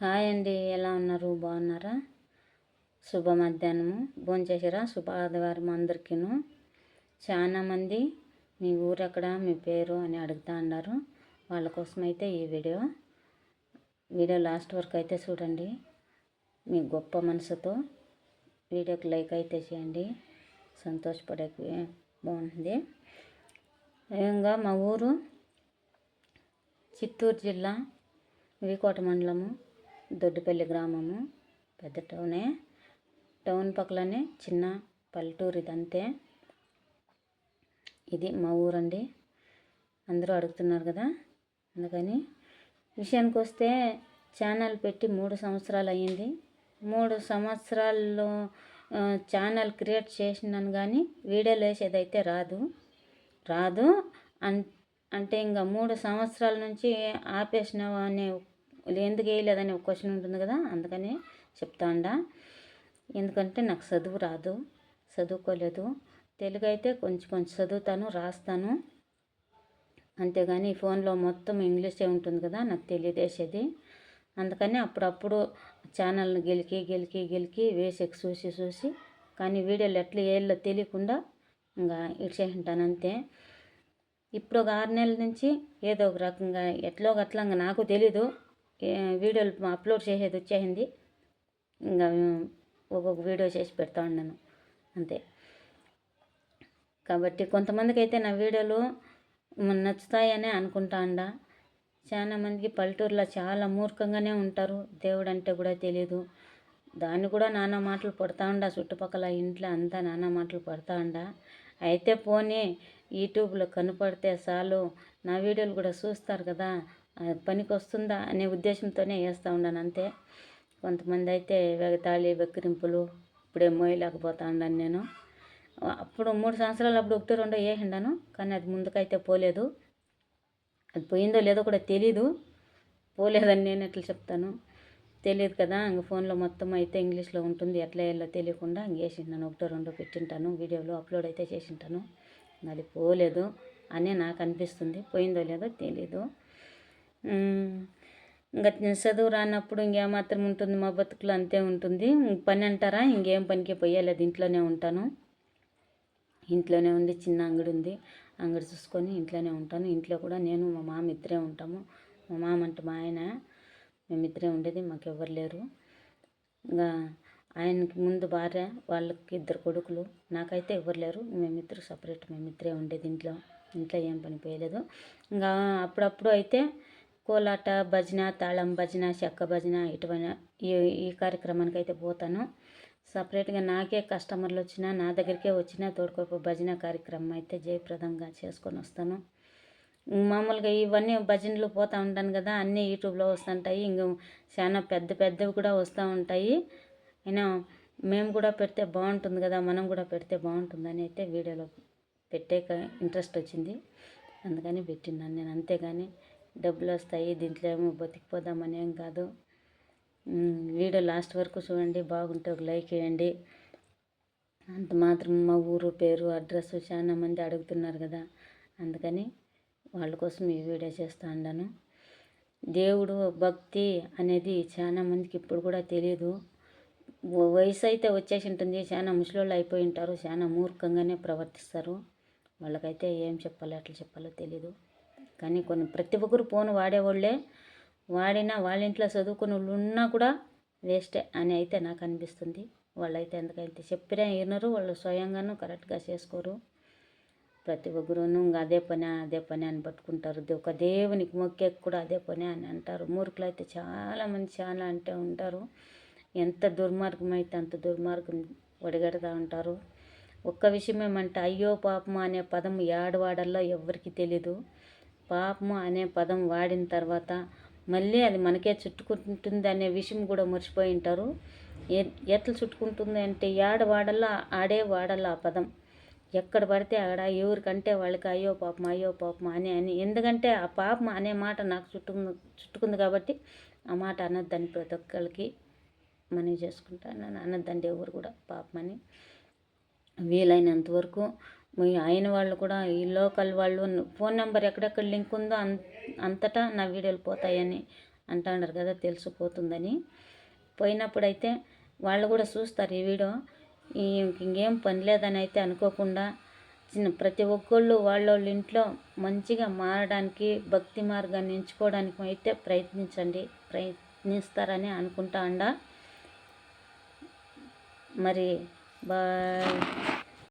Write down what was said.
Hi అండి ఎలా ఉన్నారు? బాగున్నారా? శుభ మధ్యాహ్నము. భోంచేసారా శుభ ఆదివారం అందరికీను. చాలామంది మీ ఊరు ఎక్కడ మీ పేరు అని అడుగుతా ఉన్నారు. వాళ్ళ కోసం అయితే ఈ వీడియో. వీడియో లాస్ట్ వరకు అయితే చూడండి. మీ గొప్ప మనసుతో వీడియోకి లైక్ అయితే చేయండి. సంతోషపడే బాగుంటుంది. విధంగా మా ఊరు చిత్తూరు జిల్లా వికోట మండలము. దొడ్డిపల్లి గ్రామము పెద్ద టౌనే. టౌన్ పక్కలనే చిన్న పల్లెటూరు ఇదంతే. ఇది మా ఊరండి. అందరూ అడుగుతున్నారు కదా. అందుకని విషయానికి వస్తే ఛానల్ పెట్టి మూడు సంవత్సరాలు అయ్యింది. మూడు సంవత్సరాల్లో ఛానల్ క్రియేట్ చేసినాను కానీ వీడియోలు వేసేదైతే రాదు. రాదు అన్ అంటే ఇంకా మూడు సంవత్సరాల నుంచి ఆపేసినావు అనే ఎందుకు వేయలేదని ఒక క్వశ్చన్ ఉంటుంది కదా అందుకని చెప్తాండా ఎందుకంటే నాకు చదువు రాదు చదువుకోలేదు. తెలుగు అయితే కొంచెం కొంచెం చదువుతాను రాస్తాను. అంతేగాని ఈ ఫోన్లో మొత్తం ఇంగ్లీషే ఉంటుంది కదా నాకు తెలియదేసేది అందుకని అప్పుడప్పుడు ఛానల్ని గెలికి గెలికి గెలికి వేసి చూసి చూసి కానీ వీడియోలు ఎట్లా వేయాలో తెలియకుండా ఇంకా ఇచ్చేసింటాను అంతే. ఇప్పుడు ఒక ఆరు నెలల నుంచి ఏదో ఒక రకంగా ఎట్లో గట్లా నాకు తెలీదు. వీడియోలు అప్లోడ్ చేసేది వచ్చేసింది. ఇంకా ఒక్కొక్క వీడియో చేసి పెడతా ఉన్నాను. అంతే. కాబట్టి కొంతమందికి అయితే నా వీడియోలు నచ్చుతాయనే అనుకుంటా అండా. చాలా మందికి పల్లెటూరులో చాలా మూర్ఖంగానే ఉంటారు. దేవుడు అంటే కూడా తెలియదు దాన్ని కూడా నానా మాటలు పడతా ఉండా. చుట్టుపక్కల ఇంట్లో అంతా నానా మాటలు పడతా ఉండా. అయితే పోనీ యూట్యూబ్లో కనపడితే చాలు నా వీడియోలు కూడా చూస్తారు కదా. పనికి వస్తుందా అనే ఉద్దేశంతోనే వేస్తూ ఉన్నాను అంతే. కొంతమంది అయితే వెగతాళి వెక్కిరింపులు ఇప్పుడే మోయలేకపోతా ఉన్నాను నేను. అప్పుడు మూడు సంవత్సరాలు అప్పుడు ఒకటి రెండో వేసిండాను కానీ అది ముందుకైతే పోలేదు. అది పోయిందో లేదో కూడా తెలీదు. పోలేదని నేను ఎట్లా చెప్తాను? తెలియదు కదా ఇంక ఫోన్లో మొత్తం అయితే ఇంగ్లీష్లో ఉంటుంది ఎట్లా వేయాలో తెలియకుండా ఇంక వేసింటాను ఒకటో రెండో పెట్టింటాను వీడియోలో అప్లోడ్ అయితే చేసింటాను. అది పోలేదు అని నాకు అనిపిస్తుంది పోయిందో లేదో తెలీదు. ఇంకా చదువు రానప్పుడు ఇంకేమాత్రం ఉంటుంది మా బతుకులు అంతే ఉంటుంది. పని అంటారా? ఇంకేం పనికి పోయలేదు ఇంట్లోనే ఉంటాను. ఇంట్లోనే ఉండి చిన్న అంగడి ఉంది. అంగడి చూసుకొని ఇంట్లోనే ఉంటాను. ఇంట్లో కూడా నేను మా మామ ఇద్దరే ఉంటాము. మా మామ అంటే మా ఆయన. మేమిద్దరే ఉండేది మాకు ఎవరు లేరు. ఇంకా ఆయనకి ముందు భార్య వాళ్ళకి ఇద్దరు కొడుకులు. నాకైతే ఎవరు లేరు. మేమిద్దరు సపరేట్ మేమిద్దరే ఉండేది ఇంట్లో. ఇంట్లో ఏం పని పోయలేదు. ఇంకా అప్పుడప్పుడు అయితే కోలాట భజన తాళం భజన చెక్క భజన ఇటువంటి ఈ ఈ కార్యక్రమానికి అయితే పోతాను. సపరేట్గా నాకే కస్టమర్లు వచ్చినా నా దగ్గరికే వచ్చినా తోడుకోపు భజన కార్యక్రమం అయితే జయప్రదంగా చేసుకొని వస్తాను. మామూలుగా ఇవన్నీ భజనలు పోతూ ఉంటాను కదా అన్నీ యూట్యూబ్లో వస్తుంటాయి. ఇంక చాలా పెద్ద పెద్దవి కూడా వస్తూ ఉంటాయి. అయినా మేము కూడా పెడితే బాగుంటుంది కదా మనం కూడా పెడితే బాగుంటుందని అయితే వీడియోలో పెట్టే ఇంట్రెస్ట్ వచ్చింది. అందుకని పెట్టినాను నేను అంతేగాని డబ్బులు వస్తాయి దీంట్లో ఏమో బతికిపోదామని ఏం కాదు. వీడియో లాస్ట్ వరకు చూడండి బాగుంటే ఒక లైక్ వేయండి. అంత మాత్రం మా ఊరు పేరు అడ్రస్ చాలా మంది అడుగుతున్నారు కదా. అందుకని వాళ్ళ కోసం ఈ వీడియో చేస్తూ ఉన్నాను. దేవుడు భక్తి అనేది చాలా మందికి ఇప్పుడు కూడా తెలియదు వయసు అయితే వచ్చేసి ఉంటుంది. చాలా ముసలోళ్ళు అయిపోయి ఉంటారు. చాలా మూర్ఖంగానే ప్రవర్తిస్తారు. వాళ్ళకైతే ఏం చెప్పాలో ఎట్లా చెప్పాలో తెలీదు. కానీ కొన్ని ప్రతి ఒక్కరు ఫోన్ వాడేవాళ్ళే. వాడినా వాళ్ళ ఇంట్లో చదువుకున్న వాళ్ళు ఉన్నా కూడా వేస్టే అని అయితే నాకు అనిపిస్తుంది. వాళ్ళైతే ఎందుకైతే చెప్పినా వినరు వాళ్ళు స్వయంగాను కరెక్ట్గా చేసుకోరు. ప్రతి ఒక్కరూ ఇంకా అదే పని అదే పని అని పట్టుకుంటారు. ఒక దేవునికి మొక్కేకి కూడా అదే పని అని అంటారు. మూర్ఖులు అయితే చాలామంది చాలా అంటే ఉంటారు. ఎంత దుర్మార్గం అయితే అంత దుర్మార్గం ఒడిగడతా ఉంటారు. ఒక్క విషయం ఏమంటే అయ్యో పాపమా అనే పదం ఏడవాడల్లో ఎవరికి తెలీదు. పాపము అనే పదం వాడిన తర్వాత మళ్ళీ అది మనకే చుట్టుకుంటుంది అనే విషయం కూడా మర్చిపోయి ఉంటారు. ఎట్లా చుట్టుకుంటుంది అంటే ఏడ వాడల్లా ఆడే వాడల్లా ఆ పదం. ఎక్కడ పడితే అక్కడ ఎవరికంటే వాళ్ళకి అయ్యో పాపం అయ్యో పాపం అని అని. ఎందుకంటే ఆ పాపం అనే మాట నాకు చుట్టుకుంది చుట్టుకుంది కాబట్టి ఆ మాట అనొద్దని ప్రతి ఒక్కరికి మనవి చేసుకుంటాను. అనొద్దండి ఎవరు కూడా పాపమని. వీలైనంత వరకు మీ ఆయన వాళ్ళు కూడా ఈ లోకల్ వాళ్ళు ఫోన్ నెంబర్ ఎక్కడెక్కడ లింక్ ఉందో అం అంతటా నా వీడియోలు పోతాయని అంటున్నారు కదా తెలిసిపోతుందని. పోయినప్పుడైతే వాళ్ళు కూడా చూస్తారు ఈ వీడియో. ఇంకేం పని లేదని అయితే అనుకోకుండా చిన్న ప్రతి ఒక్కళ్ళు వాళ్ళ వాళ్ళ ఇంట్లో మంచిగా మారడానికి భక్తి మార్గాన్ని ఎంచుకోవడానికి అయితే ప్రయత్నించండి ప్రయత్నిస్తారని అనుకుంటా అండ మరి బాయ్.